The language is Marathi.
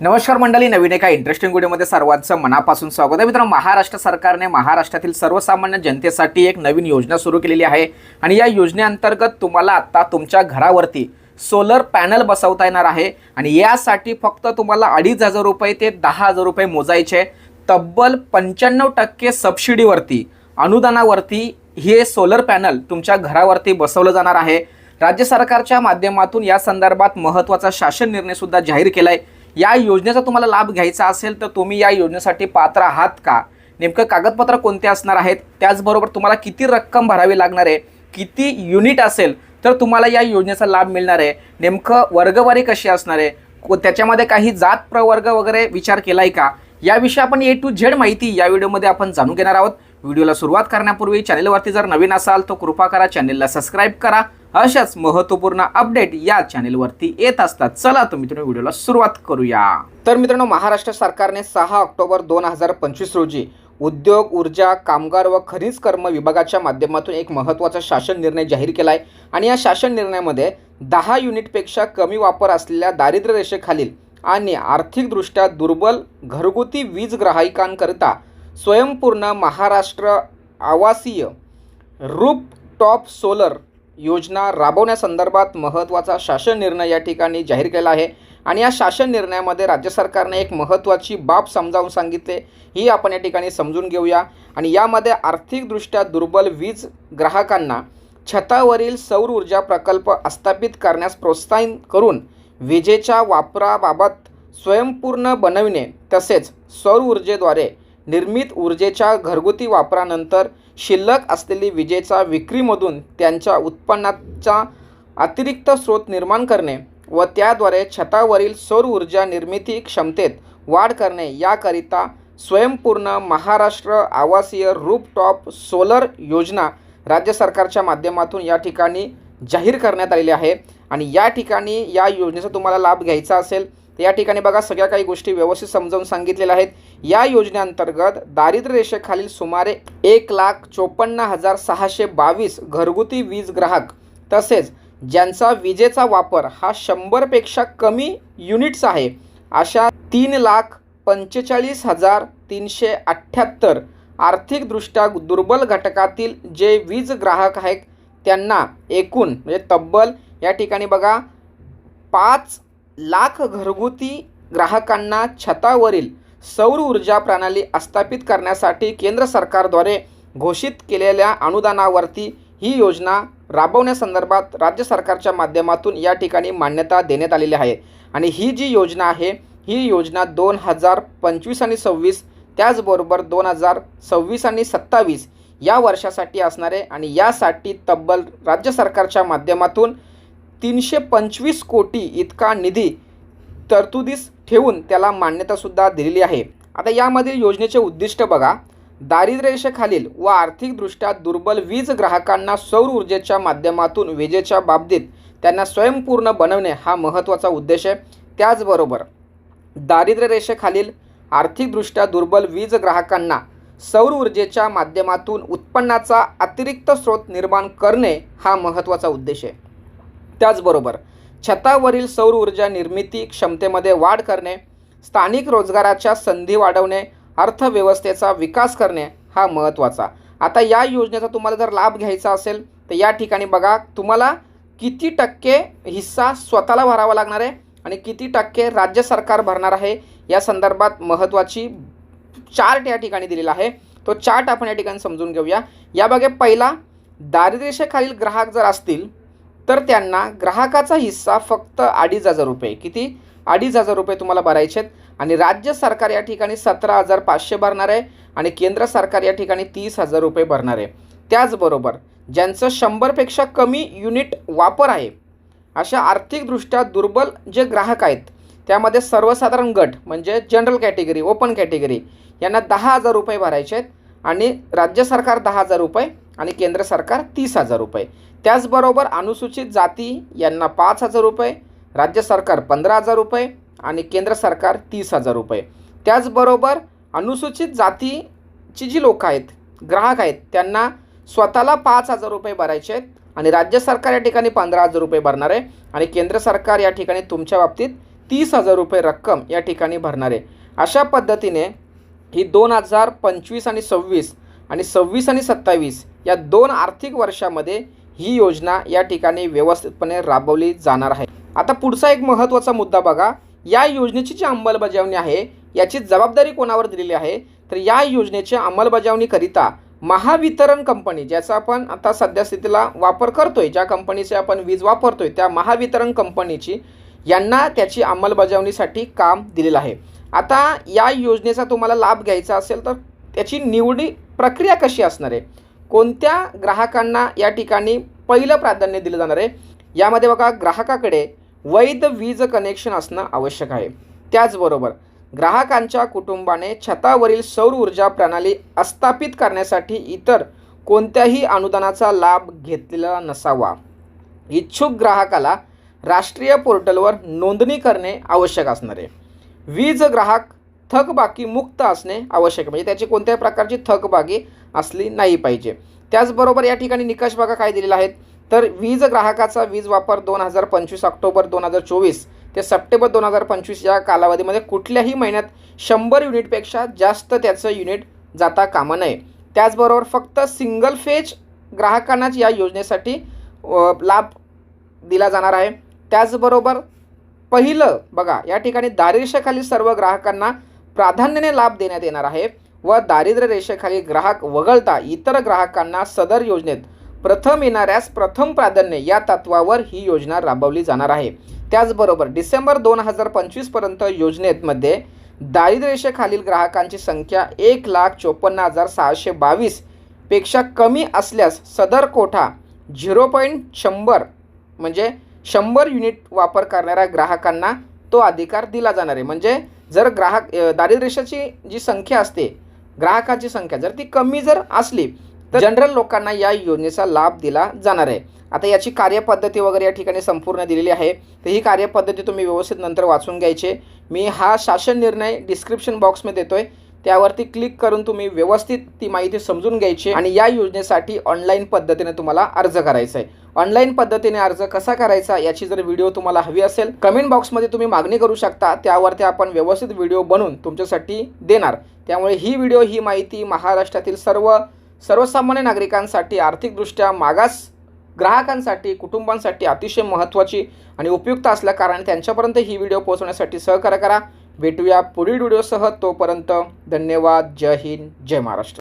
नमस्कार मंडळी नवीन एका इंटरेस्टिंग व्हिडिओमध्ये सर्वांचं मनापासून स्वागत आहे. मित्रांनो महाराष्ट्र सरकारने महाराष्ट्रातील सर्वसामान्य जनतेसाठी एक नवीन योजना सुरू केलेली आहे. आणि या योजनेअंतर्गत तुम्हाला आता तुमच्या घरावरती सोलर पॅनल बसवता येणार आहे. आणि यासाठी फक्त तुम्हाला अडीच हजार रुपये ते दहा हजार रुपये मोजायचे तब्बल पंच्याण्णव टक्के सबसिडीवरती अनुदानावरती हे सोलर पॅनल तुमच्या घरावरती बसवलं जाणार आहे. राज्य सरकारच्या माध्यमातून या संदर्भात महत्त्वाचा शासन निर्णयसुद्धा जाहीर केला आहे या योजनेचा तुम्हाला लाभ घ्यायचा असेल तर तुम्ही या योजनेसाठी पात्र आहात का? नेमकं कागदपत्र कोणते असणार आहेत? त्याचबरोबर तुम्हाला किती रक्कम भरावी लागणार आहे? किती युनिट असेल तर तुम्हाला या योजनेचा लाभ मिळणार आहे. नेमकं वर्गवारी कशी असणार आहे? को- त्याच्यामध्ये काही जात प्रवर्ग वगैरे विचार केला आहे का? याविषयी आपण ए टू झेड माहिती या व्हिडिओमध्ये आपण जाणून घेणार आहोत. व्हिडिओला सुरुवात करण्यापूर्वी चॅनेलवरती जर नवीन असाल तर कृपा करा चॅनेलला सबस्क्राईब करा. अशाच महत्त्वपूर्ण अपडेट या चॅनेलवरती येत असतात. चला तर मित्रांनो व्हिडिओला सुरुवात करूया. तर मित्रांनो महाराष्ट्र सरकारने सहा ऑक्टोबर दोन हजार पंचवीस रोजी उद्योग ऊर्जा कामगार व खनिज कर्म विभागाच्या माध्यमातून एक महत्त्वाचा शासन निर्णय जाहीर केला आहे आणि या शासन निर्णयामध्ये दहा युनिटपेक्षा कमी वापर असलेल्या दारिद्र्य रेषेखालील आणि आर्थिकदृष्ट्या दुर्बल घरगुती वीज ग्राहकांकरिता स्वयंपूर्ण महाराष्ट्र आवासीय रूप टॉप सोलर योजना राबवण्यासंदर्भात महत्त्वाचा शासन निर्णय या ठिकाणी जाहीर केला आहे. आणि या शासन निर्णयामध्ये राज्य सरकारने एक महत्त्वाची बाब समजावून सांगितले ही आपण या ठिकाणी समजून घेऊया. आणि यामध्ये आर्थिकदृष्ट्या दुर्बल वीज ग्राहकांना छतावरील सौर ऊर्जा प्रकल्प स्थापित करण्यास प्रोत्साहन करून विजेच्या वापराबाबत स्वयंपूर्ण बनविणे तसेच सौर ऊर्जेद्वारे निर्मित ऊर्जेच्या घरगुती वापरानंतर शिल्लक असलेली विजेचा विक्रीमधून त्यांच्या उत्पन्नाचा अतिरिक्त स्रोत निर्माण करणे व त्याद्वारे छतावरील सौर ऊर्जा निर्मिती क्षमतेत वाढ करणे याकरिता स्वयंपूर्ण महाराष्ट्र आवासीय रूपटॉप सोलर योजना राज्य सरकारच्या माध्यमातून या ठिकाणी जाहीर करण्यात आलेली आहे. आणि या ठिकाणी या योजनेचा तुम्हाला लाभ घ्यायचा असेल तर या ठिकाणी बघा सगळ्या काही गोष्टी व्यवस्थित समजावून सांगितलेल्या आहेत. या योजनेअंतर्गत दारिद्र्य रेषेखालील सुमारे एक लाख चोपन्न हजार सहाशे बावीस घरगुती वीज ग्राहक तसेच ज्यांचा विजेचा वापर हा शंभरपेक्षा कमी युनिट्स आहे अशा तीन लाख पंचेचाळीस हजार तीनशे अठ्ठ्याहत्तर आर्थिकदृष्ट्या दुर्बल घटकातील जे वीज ग्राहक आहेत त्यांना एकूण म्हणजे तब्बल या ठिकाणी बघा पाच लाख घरगुती ग्राहकांना छतावरील सौर ऊर्जा प्रणाली स्थापित करण्यासाठी केंद्र सरकारद्वारे घोषित केलेल्या अनुदानावरती ही योजना राबवण्यासंदर्भात राज्य सरकारच्या माध्यमातून या ठिकाणी मान्यता देण्यात आलेली आहे. आणि ही जी योजना आहे ही योजना दोन हजार पंचवीस आणि सव्वीस त्याचबरोबर दोन हजार सव्वीस आणि सत्तावीस या वर्षासाठी असणारे आणि यासाठी तब्बल राज्य सरकारच्या माध्यमातून तीनशे पंचवीस कोटी इतका निधी तरतुदीस ठेवून त्याला मान्यतासुद्धा दिलेली आहे. आता यामधील योजनेचे उद्दिष्ट बघा. दारिद्र्यरेषेखालील व आर्थिकदृष्ट्या दुर्बल वीज ग्राहकांना सौर ऊर्जेच्या माध्यमातून विजेच्या बाबतीत त्यांना स्वयंपूर्ण बनवणे हा महत्त्वाचा उद्देश आहे. त्याचबरोबर दारिद्र्यरेषेखालील आर्थिकदृष्ट्या दुर्बल वीज ग्राहकांना सौर ऊर्जेच्या माध्यमातून उत्पन्नाचा अतिरिक्त स्रोत निर्माण करणे हा महत्त्वाचा उद्देश आहे. त्याचबरोबर छतावरील सौर ऊर्जा निर्मिती क्षमतेमध्ये वाढ करणे स्थानिक रोजगाराच्या संधी वाढवणे अर्थव्यवस्थेचा विकास करणे हा महत्त्वाचा. आता या योजनेचा तुम्हाला जर लाभ घ्यायचा असेल तर या ठिकाणी बघा तुम्हाला किती टक्के हिस्सा स्वतःला भरावा लागणार आहे आणि किती टक्के राज्य सरकार भरणार आहे या संदर्भात महत्त्वाची चार्ट या ठिकाणी दिलेला आहे. तो चार्ट आपण या ठिकाणी समजून घेऊया. याबागे पहिला दारिद्र्यरेषेखालील ग्राहक जर असतील तर त्यांना ग्राहकाचा हिस्सा फक्त अडीच हजार रुपये. किती? अडीच हजार रुपये तुम्हाला भरायचे आहेत. आणि राज्य सरकार या ठिकाणी सतरा हजार पाचशे भरणार आहे आणि केंद्र सरकार या ठिकाणी तीस हजार रुपये भरणार आहे. त्याचबरोबर ज्यांचं शंभरपेक्षा कमी युनिट वापर आहे अशा आर्थिकदृष्ट्या दुर्बल जे ग्राहक आहेत त्यामध्ये सर्वसाधारण गट म्हणजे जनरल कॅटेगरी ओपन कॅटेगरी यांना दहा हजार रुपये भरायचे आहेत आणि राज्य सरकार दहा हजार रुपये आणि केंद्र सरकार तीस हजार रुपये. त्याचबरोबर अनुसूचित जाती यांना पाच हजार रुपये राज्य सरकार पंधरा हजार रुपये आणि केंद्र सरकार तीस हजार रुपये. त्याचबरोबर अनुसूचित जातीची जी लोकं आहेत ग्राहक आहेत त्यांना स्वतःला पाच हजार रुपये भरायचे आहेत आणि राज्य सरकार या ठिकाणी पंधरा हजार रुपये भरणार आहे आणि केंद्र सरकार या ठिकाणी तुमच्या बाबतीत तीस हजार रुपये रक्कम या ठिकाणी भरणार आहे. अशा पद्धतीने ही दोन हजार पंचवीस आणि सव्वीस आणि सव्वीस आणि सत्तावीस या दोन आर्थिक वर्षामध्ये ही योजना या ठिकाणी व्यवस्थितपणे राबवली जाणार आहे. आता पुढचा एक महत्त्वाचा मुद्दा बघा. या योजनेची जी अंमलबजावणी आहे याची जबाबदारी कोणावर दिलेली आहे? तर या योजनेच्या अंमलबजावणीकरिता महावितरण कंपनी ज्याचा आपण आता सध्या स्थितीला वापर करतोय ज्या कंपनीचे आपण वीज वापरतोय त्या महावितरण कंपनीची यांना त्याची अंमलबजावणीसाठी काम दिलेलं आहे. आता या योजनेचा तुम्हाला लाभ घ्यायचा असेल तर त्याची निवडी प्रक्रिया कशी असणार आहे? कोणत्या ग्राहकांना या ठिकाणी पहिलं प्राधान्य दिलं जाणार आहे? यामध्ये बघा ग्राहकाकडे वैध वीज कनेक्शन असणं आवश्यक आहे. त्याचबरोबर ग्राहकांच्या कुटुंबाने छतावरील सौर ऊर्जा प्रणाली स्थापित करण्यासाठी इतर कोणत्याही अनुदानाचा लाभ घेतलेला नसावा. इच्छुक ग्राहकाला राष्ट्रीय पोर्टलवर नोंदणी करणे आवश्यक असणार आहे. वीज ग्राहक थकबाकी मुक्त असणे आवश्यक म्हणजे त्याची कोणत्याही प्रकारची थकबाकी असली नाही पाहिजे. त्याचबरोबर या ठिकाणी निकष बघा काय दिलेला आहेत. तर वीज ग्राहकाचा वीज वापर दोन हजार पंचवीस ऑक्टोबर दोन हजार चोवीस ते सप्टेंबर दोन हजार पंचवीस या कालावधीमध्ये कुठल्याही महिन्यात शंभर युनिटपेक्षा जास्त त्याचं युनिट जाता कामा नये. त्याचबरोबर फक्त सिंगल फेज ग्राहकांनाच या योजनेसाठी लाभ दिला जाणार आहे. त्याचबरोबर पहिलं बघा या ठिकाणी दारिद्र्यखाली सर्व ग्राहकांना प्राधान्याने लाभ देण्यात येणार आहे व दारिद्र्य रेषेखाली ग्राहक वगळता इतर ग्राहकांना सदर योजनेत प्रथम येणाऱ्यास प्रथम प्राधान्य या तत्वावर ही योजना राबवली जाणार आहे. त्याचबरोबर डिसेंबर दोन हजार पंचवीसपर्यंत योजनेमध्ये दारिद्र्यरेषेखालील ग्राहकांची संख्या एक लाख चोपन्न हजार सहाशे बावीसपेक्षा कमी असल्यास सदर कोठा झिरो पॉईंट शंभर म्हणजे शंभर युनिट वापर करणाऱ्या ग्राहकांना तो अधिकार दिला जाणार आहे. म्हणजे जर ग्राहक दारिद्र्यशाची जी संख्या असते ग्राहकाची संख्या जर ती कमी जर असली तर जनरल लोकांना या योजनेचा लाभ दिला जाणार आहे. आता याची कार्यपद्धती वगैरे या ठिकाणी संपूर्ण दिलेली आहे. तर ही कार्यपद्धती तुम्ही व्यवस्थित नंतर वाचून घ्यायचे. मी हा शासन निर्णय डिस्क्रिप्शन बॉक्समध्ये देतो आहे त्यावरती क्लिक करून तुम्ही व्यवस्थित ती माहिती समजून घ्यायची आणि या योजनेसाठी ऑनलाईन पद्धतीने तुम्हाला अर्ज करायचा आहे. ऑनलाईन पद्धतीने अर्ज कसा करायचा याची जर व्हिडिओ तुम्हाला हवी असेल कमेंट बॉक्समध्ये तुम्ही मागणी करू शकता त्यावरती आपण व्यवस्थित व्हिडिओ बनवून तुमच्यासाठी देणार. त्यामुळे ही व्हिडिओ ही माहिती महाराष्ट्रातील सर्व सर्वसामान्य नागरिकांसाठी आर्थिकदृष्ट्या मागास ग्राहकांसाठी कुटुंबांसाठी अतिशय महत्त्वाची आणि उपयुक्त असल्या कारण त्यांच्यापर्यंत ही व्हिडिओ पोहोचवण्यासाठी सहकार्य करा. भेटूया पुढील व्हिडिओसह. तोपर्यंत धन्यवाद. जय हिंद. जय महाराष्ट्र.